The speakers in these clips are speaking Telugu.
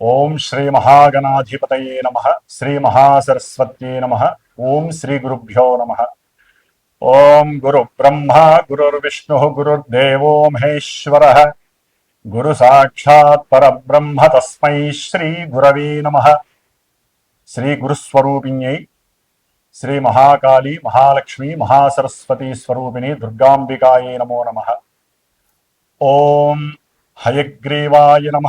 ఓం శ్రీ మహాగణాధిపతయే నమ శ్రీ మహాసరస్వత్యే నమ ఓం శ్రీ గురుభ్యో నమ ఓం గురు బ్రహ్మ గురుర్విష్ణు గురుర్దేవో మహేశ్వర గురు సాక్షాత్ పరబ్రహ్మ తస్మై శ్రీ గురవే నమ శ్రీ గురుస్వరూపిణ్యై శ్రీ మహాకాళి మహాలక్ష్మి మహాసరస్వతి స్వరూపిణి దుర్గాంబికాయే నమో నమ ఓం హయగ్రీవాయ నమ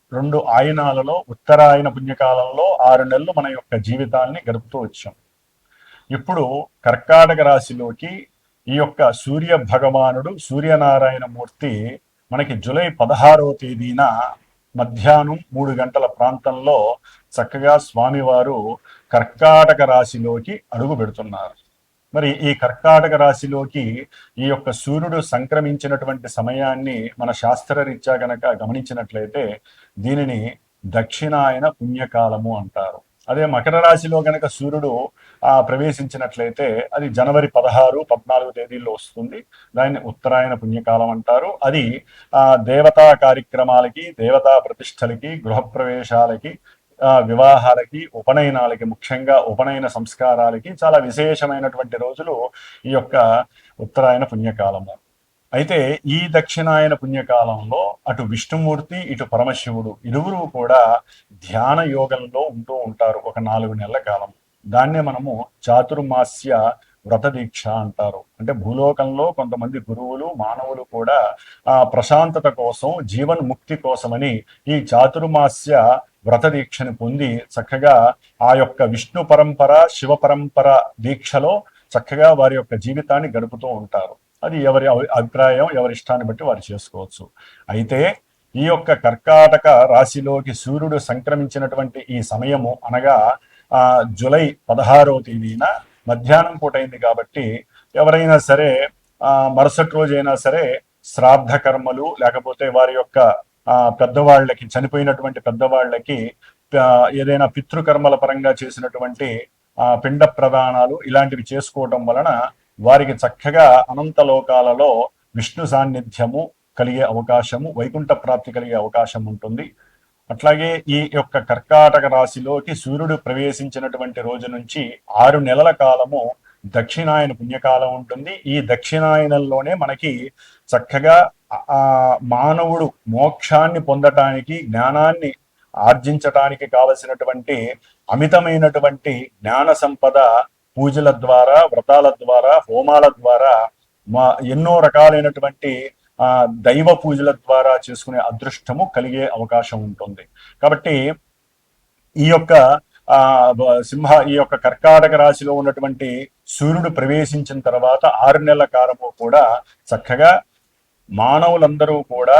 రెండు ఆయనాలలో ఉత్తరాయణ పుణ్యకాలంలో ఆరు నెలలు మన యొక్క జీవితాల్ని గడుపుతూ వచ్చాం. ఇప్పుడు కర్కాటక రాశిలోకి ఈ యొక్క సూర్య భగవానుడు సూర్యనారాయణ మూర్తి మనకి జూలై పదహారవ తేదీన మధ్యాహ్నం మూడు గంటల ప్రాంతంలో చక్కగా స్వామివారు కర్కాటక రాశిలోకి అడుగు పెడుతున్నారు. మరి ఈ కర్కాటక రాశిలోకి ఈ యొక్క సూర్యుడు సంక్రమించినటువంటి సమయాన్ని మన శాస్త్రరీత్యా గనక గమనించినట్లయితే దీనిని దక్షిణాయన పుణ్యకాలము అంటారు. అదే మకర రాశిలో గనక సూర్యుడు ఆ ప్రవేశించినట్లయితే అది జనవరి పదహారు పద్నాలుగు తేదీల్లో వస్తుంది. దాన్ని ఉత్తరాయణ పుణ్యకాలం అంటారు. అది ఆ దేవతా కార్యక్రమాలకి దేవతా ప్రతిష్టలకి గృహప్రవేశాలకి ఆ, వివాహాలకి ఉపనయనాలకి ముఖ్యంగా ఉపనయన సంస్కారాలకి చాలా విశేషమైనటువంటి రోజులు ఈ యొక్క ఉత్తరాయణ పుణ్యకాలము. అయితే ఈ దక్షిణాయన పుణ్యకాలంలో అటు విష్ణుమూర్తి ఇటు పరమశివుడు ఇరువురు కూడా ధ్యాన యోగంలో ఉంటూ ఉంటారు ఒక నాలుగు నెలల కాలం. దాన్నే మనము చాతుర్మాస్య వ్రత దీక్ష అంటారు. అంటే భూలోకంలో కొంతమంది గురువులు మానవులు కూడా ఆ ప్రశాంతత కోసం జీవన్ ముక్తి కోసమని ఈ చాతుర్మాస్య వ్రత దీక్షను పొంది చక్కగా ఆ యొక్క విష్ణు పరంపర శివ పరంపర దీక్షలో చక్కగా వారి యొక్క జీవితాన్ని గడుపుతూ ఉంటారు. అది ఎవరి అభిప్రాయం ఎవరి ఇష్టాన్ని బట్టి వారు చేసుకోవచ్చు. అయితే ఈ యొక్క కర్కాటక రాశిలోకి సూర్యుడు సంక్రమించినటువంటి ఈ సమయము అనగా ఆ జులై పదహారవ తేదీన మధ్యాహ్నం పూట అయింది కాబట్టి ఎవరైనా సరే ఆ మరుసటి రోజైనా సరే శ్రాద్ధ కర్మలు లేకపోతే వారి యొక్క ఆ పెద్దవాళ్ళకి చనిపోయినటువంటి పెద్దవాళ్ళకి ఏదైనా పితృకర్మల పరంగా చేసినటువంటి ఆ పిండ ప్రదానాలు ఇలాంటివి చేసుకోవటం వలన వారికి చక్కగా అనంత లోకాలలో విష్ణు సాన్నిధ్యము కలిగే అవకాశము వైకుంఠ ప్రాప్తి కలిగే అవకాశం ఉంటుంది. అట్లాగే ఈ యొక్క కర్కాటక రాశిలోకి సూర్యుడు ప్రవేశించినటువంటి రోజు నుంచి ఆరు నెలల కాలము దక్షిణాయన పుణ్యకాలం ఉంటుంది. ఈ దక్షిణాయనంలోనే మనకి చక్కగా ఆ మానవుడు మోక్షాన్ని పొందటానికి జ్ఞానాన్ని ఆర్జించటానికి కావలసినటువంటి అమితమైనటువంటి జ్ఞాన సంపద పూజల ద్వారా వ్రతాల ద్వారా హోమాల ద్వారా మా ఎన్నో రకాలైనటువంటి ఆ దైవ పూజల ద్వారా చేసుకునే అదృష్టము కలిగే అవకాశం ఉంటుంది. కాబట్టి ఈ యొక్క ఆ సింహ ఈ యొక్క కర్కాటక రాశిలో ఉన్నటువంటి సూర్యుడు ప్రవేశించిన తర్వాత ఆరు నెలల కాలము కూడా చక్కగా మానవులందరూ కూడా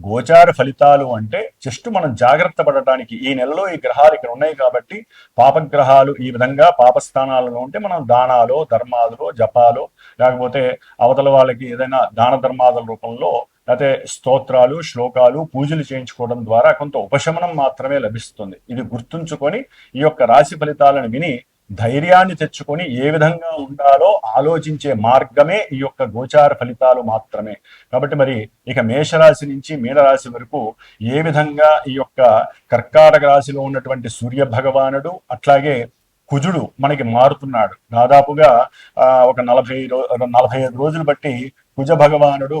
గోచార ఫలితాలు అంటే జస్ట్ మనం జాగ్రత్త పడటానికి ఈ నెలలో ఈ గ్రహాలు ఇక్కడ ఉన్నాయి కాబట్టి పాపగ్రహాలు ఈ విధంగా పాపస్థానాలలో ఉంటే మనం దానాలు ధర్మాదులు జపాలు లేకపోతే అవతల వాళ్ళకి ఏదైనా దాన ధర్మాదుల రూపంలో లేకపోతే స్తోత్రాలు శ్లోకాలు పూజలు చేయించుకోవడం ద్వారా కొంత ఉపశమనం మాత్రమే లభిస్తుంది. ఇది గుర్తుంచుకొని ఈ యొక్క రాశి ఫలితాలను విని ధైర్యాన్ని తెచ్చుకొని ఏ విధంగా ఉండాలో ఆలోచించే మార్గమే ఈ యొక్క గోచార ఫలితాలు మాత్రమే. కాబట్టి మరి ఇక మేషరాశి నుంచి మీనరాశి వరకు ఏ విధంగా ఈ యొక్క కర్కాటక రాశిలో ఉన్నటువంటి సూర్య భగవానుడు అట్లాగే కుజుడు మనకి మారుతున్నాడు. దాదాపుగా ఒక నలభై నలభై ఐదు రోజులు బట్టి కుజ భగవానుడు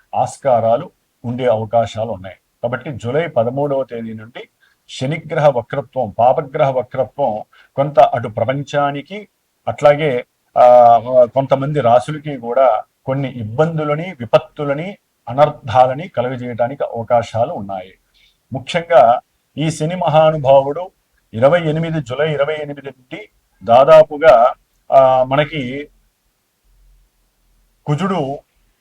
ఆస్కారాలు ఉండే అవకాశాలు ఉన్నాయి. కాబట్టి జూలై పదమూడవ తేదీ నుండి శనిగ్రహ వక్రత్వం పాపగ్రహ వక్రత్వం కొంత అటు ప్రపంచానికి అట్లాగే ఆ కొంతమంది రాసులకి కూడా కొన్ని ఇబ్బందులని విపత్తులని అనర్థాలని కలుగజేయడానికి అవకాశాలు ఉన్నాయి. ముఖ్యంగా ఈ శని మహానుభావుడు ఇరవై ఎనిమిది జులై ఇరవై ఎనిమిది నుండి దాదాపుగా ఆ మనకి కుజుడు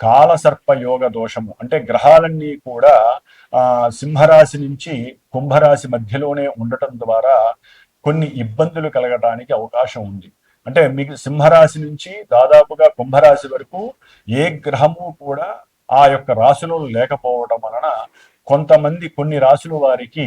కాలసర్పయోగ దోషము అంటే గ్రహాలన్నీ కూడా ఆ సింహరాశి నుంచి కుంభరాశి మధ్యలోనే ఉండటం ద్వారా కొన్ని ఇబ్బందులు కలగటానికి అవకాశం ఉంది. అంటే మీకు సింహరాశి నుంచి దాదాపుగా కుంభరాశి వరకు ఏ గ్రహము కూడా ఆ యొక్క రాశిలో లేకపోవడం వలన కొంతమంది కొన్ని రాశుల వారికి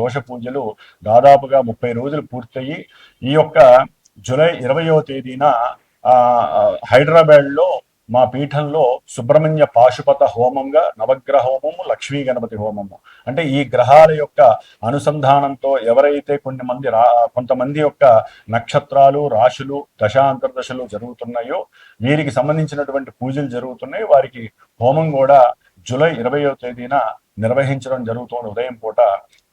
దోష పూజలు దాదాపుగా ముప్పై రోజులు పూర్తయి ఈ యొక్క జూలై ఇరవయో తేదీన ఆ మా పీఠంలో సుబ్రహ్మణ్య పాశుపత హోమంగా నవగ్రహ హోమము లక్ష్మీ గణపతి హోమము. అంటే ఈ గ్రహాల యొక్క అనుసంధానంతో ఎవరైతే కొన్ని మంది రా కొంతమంది యొక్క నక్షత్రాలు రాశులు దశాంతర దశలు జరుగుతున్నాయో వీరికి సంబంధించినటువంటి పూజలు జరుగుతున్నాయి వారికి హోమం కూడా జూలై ఇరవయో తేదీన నిర్వహించడం జరుగుతుంది ఉదయం పూట.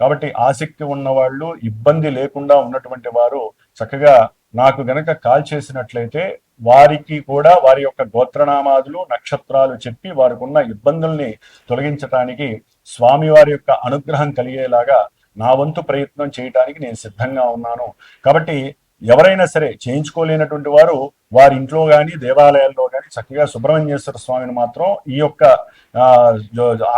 కాబట్టి ఆసక్తి ఉన్నవాళ్ళు ఇబ్బంది లేకుండా ఉన్నటువంటి వారు చక్కగా నాకు గనక కాల్ చేసినట్లయితే వారికి కూడా వారి యొక్క గోత్రనామాదులు నక్షత్రాలు చెప్పి వారికి ఉన్న ఇబ్బందుల్ని తొలగించటానికి స్వామి వారి యొక్క అనుగ్రహం కలిగేలాగా నా వంతు ప్రయత్నం చేయటానికి నేను సిద్ధంగా ఉన్నాను. కాబట్టి ఎవరైనా సరే చేయించుకోలేనటువంటి వారు వారి ఇంట్లో కానీ దేవాలయాల్లో కానీ చక్కగా సుబ్రహ్మణ్యేశ్వర స్వామిని మాత్రం ఈ యొక్క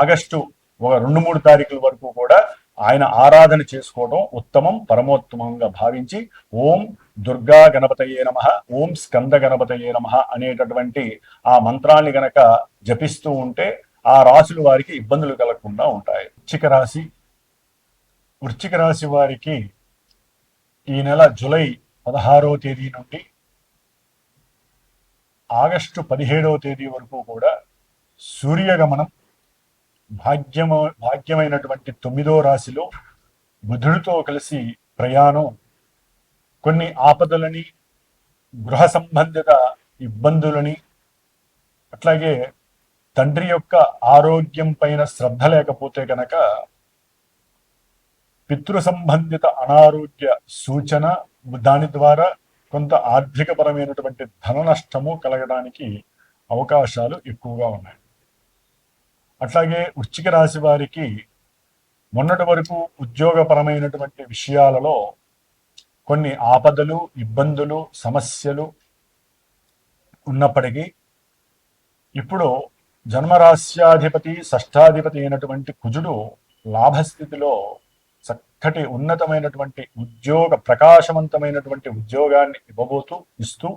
ఆగస్టు ఒక రెండు మూడు తారీఖుల వరకు కూడా ఆయన ఆరాధన చేసుకోవడం ఉత్తమం పరమోత్తమంగా భావించి ఓం దుర్గా గణపతయే నమ ఓం స్కంద గణపతయే నమ అనేటటువంటి ఆ మంత్రాన్ని గనక జపిస్తూ ఉంటే ఆ రాశులు వారికి ఇబ్బందులు కలగకుండా ఉంటాయి. వృచ్చిక రాశి వృచ్చిక రాశి వారికి ఈ నెల జూలై పదహారో తేదీ నుండి ఆగస్టు పదిహేడవ తేదీ వరకు కూడా సూర్యగమనం భాగ్యమ భాగ్యమైనటువంటి తొమ్మిదో రాశిలో బుధుడితో కలిసి ప్రయాణం కొన్ని ఆపదలని గృహ సంబంధిత ఇబ్బందులని అట్లాగే తండ్రి యొక్క ఆరోగ్యం పైన శ్రద్ధ లేకపోతే గనక పితృ సంబంధిత అనారోగ్య సూచన దాని ద్వారా కొంత ఆర్థికపరమైనటువంటి ధన నష్టము కలగడానికి అవకాశాలు ఎక్కువగా ఉన్నాయి. అట్లాగే వృశ్చిక రాశి వారికి మొన్నటి వరకు ఉద్యోగపరమైనటువంటి విషయాలలో కొన్ని ఆపదలు ఇబ్బందులు సమస్యలు ఉన్నప్పటికీ ఇప్పుడు జన్మరాశ్యాధిపతి షష్టాధిపతి అయినటువంటి కుజుడు లాభస్థితిలో చక్కటి ఉన్నతమైనటువంటి ఉద్యోగ ప్రకాశవంతమైనటువంటి ఉద్యోగాన్ని ఇవ్వబోతూ ఇస్తూ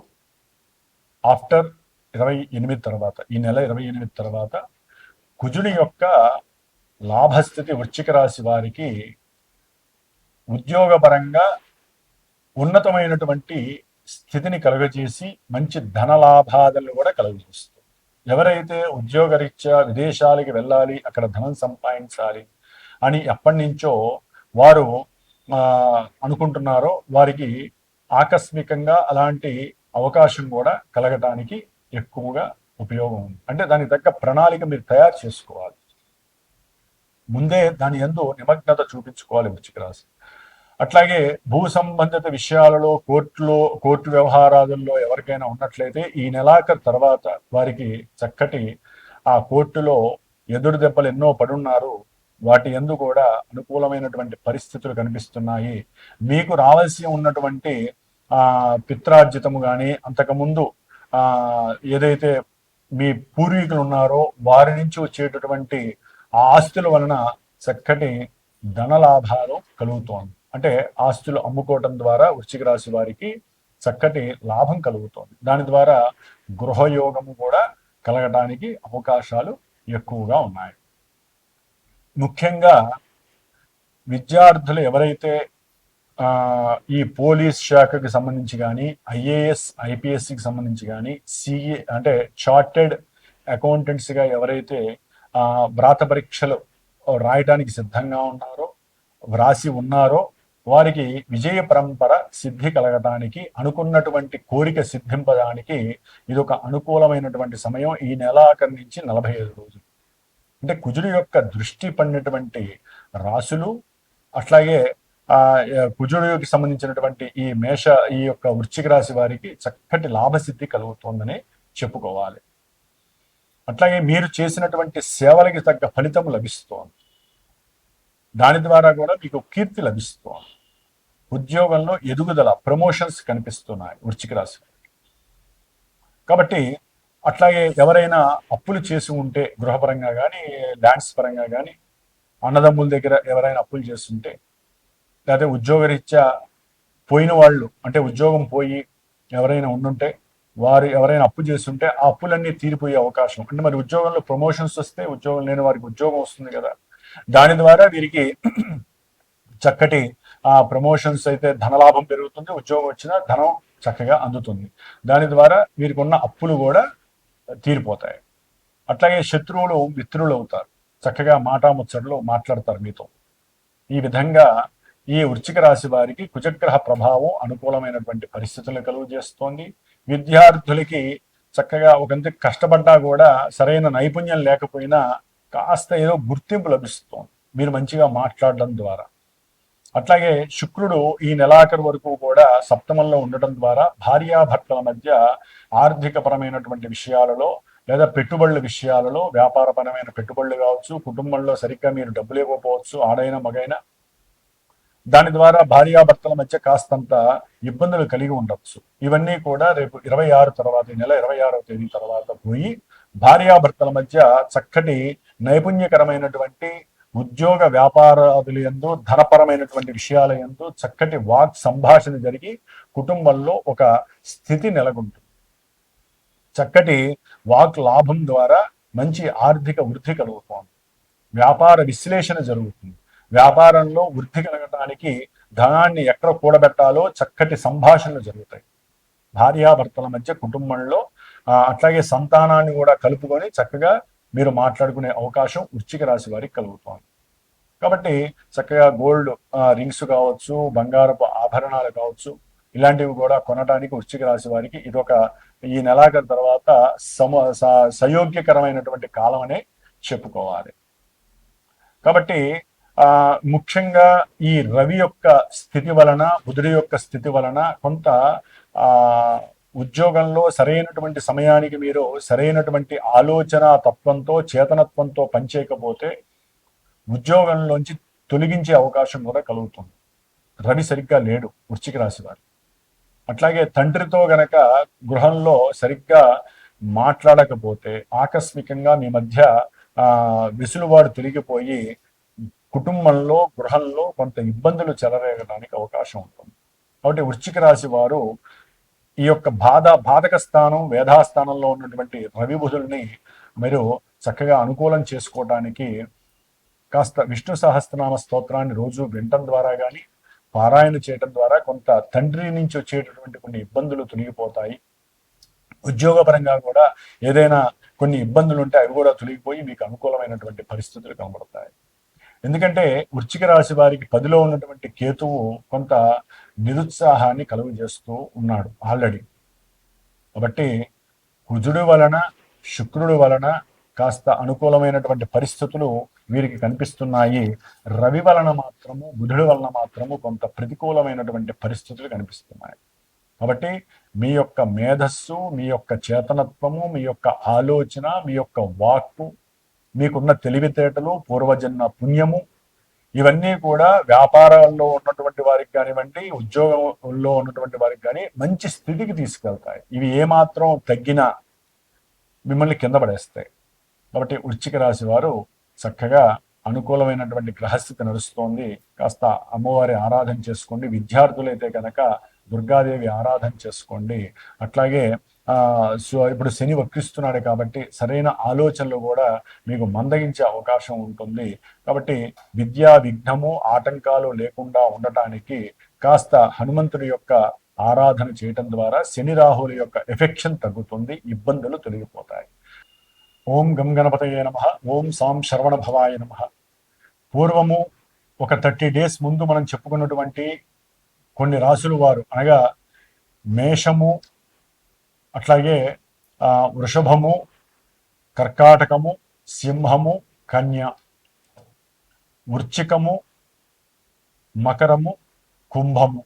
ఆఫ్టర్ ఇరవై ఎనిమిది తర్వాత ఈ నెల ఇరవై ఎనిమిది తర్వాత కుజుడి యొక్క లాభస్థితి వృశ్చిక రాశి వారికి ఉద్యోగపరంగా ఉన్నతమైనటువంటి స్థితిని కలుగజేసి మంచి ధన లాభాలను కూడా కలుగజేస్తుంది. ఎవరైతే ఉద్యోగరీత్యా విదేశాలకి వెళ్ళాలి అక్కడ ధనం సంపాదించాలి అని ఎప్పటి నుంచో వారు అనుకుంటున్నారో వారికి ఆకస్మికంగా అలాంటి అవకాశం కూడా కలగటానికి ఎక్కువగా ఉపయోగం ఉంది. అంటే దానికి తగ్గ ప్రణాళిక మీరు తయారు చేసుకోవాలి. ముందే దాని ఎందు నిమగ్నత చూపించుకోవాలి వృచ్చిక రాశి. అట్లాగే భూ సంబంధిత విషయాలలో కోర్టులో కోర్టు వ్యవహారాలలో ఎవరికైనా ఉన్నట్లయితే ఈ నెలాఖరు తర్వాత వారికి చక్కటి ఆ కోర్టులో ఎదురు దెబ్బలు ఎన్నో పడున్నారు వాటి ఎందు కూడా అనుకూలమైనటువంటి పరిస్థితులు కనిపిస్తున్నాయి. మీకు రావాల్సి ఉన్నటువంటి ఆ పిత్రార్జితము కానీ అంతకుముందు ఆ ఏదైతే మీ పూర్వీకులు ఉన్నారో వారి నుంచి వచ్చేటటువంటి ఆస్తుల వలన చక్కటి ధన లాభాలు కలుగుతోంది. అంటే ఆస్తులు అమ్ముకోవటం ద్వారా వృశ్చిక రాశి వారికి చక్కటి లాభం కలుగుతోంది. దాని ద్వారా గృహయోగము కూడా కలగటానికి అవకాశాలు ఎక్కువగా ఉన్నాయి. ముఖ్యంగా విద్యార్థులు ఎవరైతే ఈ పోలీస్ శాఖకి సంబంధించి కానీ ఐఏఎస్ ఐపీఎస్సికి సంబంధించి కానీ సిఏ అంటే చార్టెడ్ అకౌంటెంట్స్గా ఎవరైతే వ్రాత పరీక్షలు రాయటానికి సిద్ధంగా ఉన్నారో వ్రాసి ఉన్నారో వారికి విజయ పరంపర సిద్ధి కలగటానికి అనుకున్నటువంటి కోరిక సిద్ధింపడానికి ఇది ఒక అనుకూలమైనటువంటి సమయం. ఈ నెలాఖరు నుంచి నలభై ఐదు రోజులు. అంటే కుజుడు యొక్క దృష్టి పడినటువంటి రాసులు అట్లాగే ఆ కుజుడికి సంబంధించినటువంటి ఈ మేష ఈ యొక్క వృశ్చిక రాశి వారికి చక్కటి లాభసిద్ధి కలుగుతోందని చెప్పుకోవాలి. అట్లాగే మీరు చేసినటువంటి సేవలకి తగ్గ ఫలితం లభిస్తోంది. దాని ద్వారా కూడా మీకు కీర్తి లభిస్తోంది. ఉద్యోగంలో ఎదుగుదల ప్రమోషన్స్ కనిపిస్తున్నాయి వృశ్చిక రాశి కాబట్టి అట్లాగే ఎవరైనా అప్పులు చేసి ఉంటే గృహపరంగా కానీ ల్యాండ్స్ పరంగా కానీ అన్నదమ్ముల దగ్గర ఎవరైనా అప్పులు చేస్తుంటే లేకపోతే ఉద్యోగరీత్యా పోయిన వాళ్ళు అంటే ఉద్యోగం పోయి ఎవరైనా ఉండుంటే వారు ఎవరైనా అప్పు చేస్తుంటే ఆ అప్పులన్నీ తీరిపోయే అవకాశం. అంటే మరి ఉద్యోగంలో ప్రమోషన్స్ వస్తే ఉద్యోగం లేని వారికి ఉద్యోగం వస్తుంది కదా. దాని ద్వారా వీరికి చక్కటి ఆ ప్రమోషన్స్ అయితే ధనలాభం పెరుగుతుంది ఉద్యోగం వచ్చినా ధనం చక్కగా అందుతుంది. దాని ద్వారా వీరికి ఉన్న అప్పులు కూడా తీరిపోతాయి. అట్లాగే శత్రువులు మిత్రులు అవుతారు చక్కగా మాటాముచ్చట్లు మాట్లాడతారు మీతో. ఈ విధంగా ఈ వృచ్చిక రాశి వారికి కుజగ్రహ ప్రభావం అనుకూలమైనటువంటి పరిస్థితులు కలుగజేస్తోంది. విద్యార్థులకి చక్కగా ఒకంత కష్టపడ్డా కూడా సరైన నైపుణ్యం లేకపోయినా కాస్త ఏదో గుర్తింపు లభిస్తోంది. మీరు మంచిగా మాట్లాడడం ద్వారా. అట్లాగే శుక్రుడు ఈ నెలాఖరు వరకు కూడా సప్తమంలో ఉండటం ద్వారా భార్యాభర్తల మధ్య ఆర్థికపరమైనటువంటి విషయాలలో లేదా పెట్టుబడుల విషయాలలో వ్యాపారపరమైన పెట్టుబడులు కావచ్చు కుటుంబంలో సరిగ్గా మీరు డబ్బులు ఇవ్వకపోవచ్చు ఆడైన మగైనా దాని ద్వారా భార్యాభర్తల మధ్య కాస్తంత ఇబ్బందులు కలిగి ఉండవచ్చు ఇవన్నీ కూడా రేపు ఇరవై ఆరు తర్వాత ఈ నెల ఇరవై ఆరవ తేదీ తర్వాత పోయి భార్యాభర్తల మధ్య చక్కటి నైపుణ్యకరమైనటువంటి ఉద్యోగ వ్యాపారాదులు ఎందు ధనపరమైనటువంటి విషయాల ఎందు చక్కటి వాక్ సంభాషణ జరిగి కుటుంబంలో ఒక స్థితి నెలకొంటుంది. చక్కటి వాక్ లాభం ద్వారా మంచి ఆర్థిక వృద్ధి కలుగుతుంది. వ్యాపార విశ్లేషణ జరుగుతుంది. వ్యాపారంలో వృద్ధి కలగటానికి ధనాన్ని ఎక్కడ కూడబెట్టాలో చక్కటి సంభాషణలు జరుగుతాయి. భార్యాభర్తల మధ్య కుటుంబంలో అట్లాగే సంతానాన్ని కూడా కలుపుకొని చక్కగా మీరు మాట్లాడుకునే అవకాశం వృశ్చిక రాశి వారికి కలుగుతోంది. కాబట్టి చక్కగా గోల్డ్ రింగ్స్ కావచ్చు బంగారపు ఆభరణాలు కావచ్చు ఇలాంటివి కూడా కొనడానికి వృశ్చిక రాశి వారికి ఇదొక ఈ నెలాఖరు తర్వాత సమ స- సయోగ్యకరమైనటువంటి కాలం అనే చెప్పుకోవాలి. కాబట్టి ఆ ముఖ్యంగా ఈ రవి యొక్క స్థితి వలన బుధుడి యొక్క స్థితి వలన కొంత ఆ ఉద్యోగంలో సరైనటువంటి సమయానికి మీరు సరైనటువంటి ఆలోచన తత్వంతో చేతనత్వంతో పనిచేయకపోతే ఉద్యోగంలోంచి తొలగించే అవకాశం కూడా కలుగుతుంది. రవి సరిగ్గా లేడు వృశ్చిక రాశి వారు. అట్లాగే తండ్రితో గనక గృహంలో సరిగ్గా మాట్లాడకపోతే ఆకస్మికంగా మీ మధ్య ఆ విసులువాడు తిరిగిపోయి కుటుంబంలో గృహంలో కొంత ఇబ్బందులు చెలరేగడానికి అవకాశం ఉంటుంది. కాబట్టి వృశ్చిక రాశి వారు ఈ యొక్క బాధ బాధక స్థానం వేధాస్థానంలో ఉన్నటువంటి రవిభుధుల్ని మీరు చక్కగా అనుకూలం చేసుకోవడానికి కాస్త విష్ణు సహస్రనామ స్తోత్రాన్ని రోజు వినటం ద్వారా కానీ పారాయణ చేయటం ద్వారా కొంత తండ్రి నుంచి వచ్చేటటువంటి కొన్ని ఇబ్బందులు తొలగిపోతాయి. ఉద్యోగపరంగా కూడా ఏదైనా కొన్ని ఇబ్బందులు ఉంటే అవి కూడా తొలగిపోయి మీకు అనుకూలమైనటువంటి పరిస్థితులు కనబడతాయి. ఎందుకంటే వృచ్చిక రాశి వారికి పదిలో ఉన్నటువంటి కేతువు కొంత నిరుత్సాహాన్ని కలుగు చేస్తూ ఉన్నాడు ఆల్రెడీ. కాబట్టి కుజుడు వలన శుక్రుడు వలన కాస్త అనుకూలమైనటువంటి పరిస్థితులు వీరికి కనిపిస్తున్నాయి. రవి వలన మాత్రము బుధుడి వలన మాత్రము కొంత ప్రతికూలమైనటువంటి పరిస్థితులు కనిపిస్తున్నాయి. కాబట్టి మీ యొక్క మేధస్సు మీ యొక్క చేతనత్వము మీ యొక్క ఆలోచన మీ యొక్క వాక్కు మీకున్న తెలివితేటలు పూర్వజన్మ పుణ్యము ఇవన్నీ కూడా వ్యాపారాల్లో ఉన్నటువంటి వారికి కానివ్వండి ఉద్యోగంలో ఉన్నటువంటి వారికి కానీ మంచి స్థితికి తీసుకెళ్తాయి. ఇవి ఏమాత్రం తగ్గినా మిమ్మల్ని కింద పడేస్తాయి. కాబట్టి వృశ్చిక రాశి వారు చక్కగా అనుకూలమైనటువంటి గ్రహస్థితి నడుస్తోంది. కాస్త అమ్మవారి ఆరాధన చేసుకోండి. విద్యార్థులైతే కనుక దుర్గాదేవి ఆరాధన చేసుకోండి. అట్లాగే సో ఇప్పుడు శని వక్రిస్తున్నాడు కాబట్టి సరైన ఆలోచనలు కూడా మీకు మందగించే అవకాశం ఉంటుంది. కాబట్టి విద్యా విఘ్నము ఆటంకాలు లేకుండా ఉండటానికి కాస్త హనుమంతుడి యొక్క ఆరాధన చేయటం ద్వారా శని రాహుల యొక్క ఎఫెక్షన్ తగ్గుతుంది ఇబ్బందులు తొలగిపోతాయి. ఓం గం గణపతయే నమ ఓం సాం శరవణ భవాయ నమ. పూర్వము ఒక థర్టీ డేస్ ముందు మనం చెప్పుకున్నటువంటి కొన్ని రాసులు వారు అనగా మేషము అట్లాగే వృషభము కర్కాటకము సింహము కన్య. వృచ్చికము మకరము కుంభము.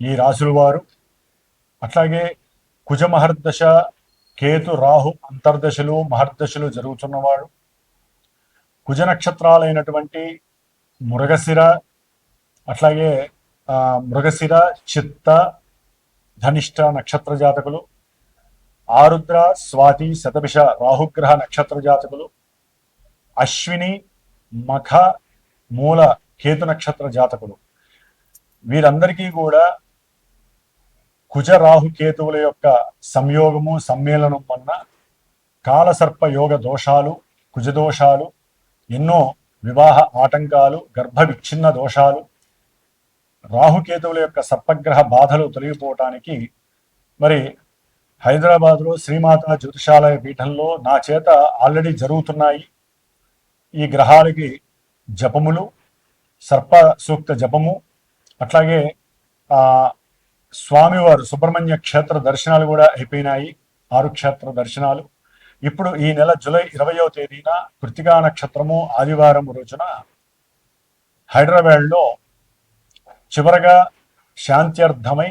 ఈ రాశుల వారు. అట్లాగే కుజమహర్దశ కేతు రాహు అంతర్దశలు మహర్దశలు జరుగుతున్నవాడు కుజ నక్షత్రాలైనటువంటి మృగశిర అట్లాగే మృగశిర చిత్త ధనిష్ట నక్షత్ర జాతకులు. ఆరుద్ర స్వాతి శతభిష రాహుగ్రహ నక్షత్ర జాతకులు అశ్విని మఖ మూల కేతు నక్షత్ర జాతకులు. వీరందరికీ కూడా కుజ రాహు కేతువుల యొక్క సంయోగము సమ్మేళనం వలన కాలసర్ప యోగ దోషాలు కుజదోషాలు ఎన్నో వివాహ ఆటంకాలు గర్భ విచ్ఛిన్న దోషాలు రాహుకేతువుల యొక్క సర్పగ్రహ బాధలు తొలగిపోవటానికి మరి హైదరాబాద్లో శ్రీమాత జ్యోతిషాలయ పీఠంలో నా చేత ఆల్రెడీ జరుగుతున్నాయి ఈ గ్రహాలకి జపములు సర్ప సూక్త జపము అట్లాగే స్వామివారు సుబ్రహ్మణ్య క్షేత్ర దర్శనాలు కూడా అయిపోయినాయి ఆరు క్షేత్ర దర్శనాలు. ఇప్పుడు ఈ నెల జూలై ఇరవయో తేదీన కృతికా నక్షత్రము ఆదివారం రోజున హైదరాబాద్లో చివరగా శాంత్యర్థమై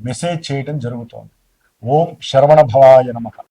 మెసేజ్ చేయటం జరుగుతోంది. ఓం శరవణ భవాయ నమ.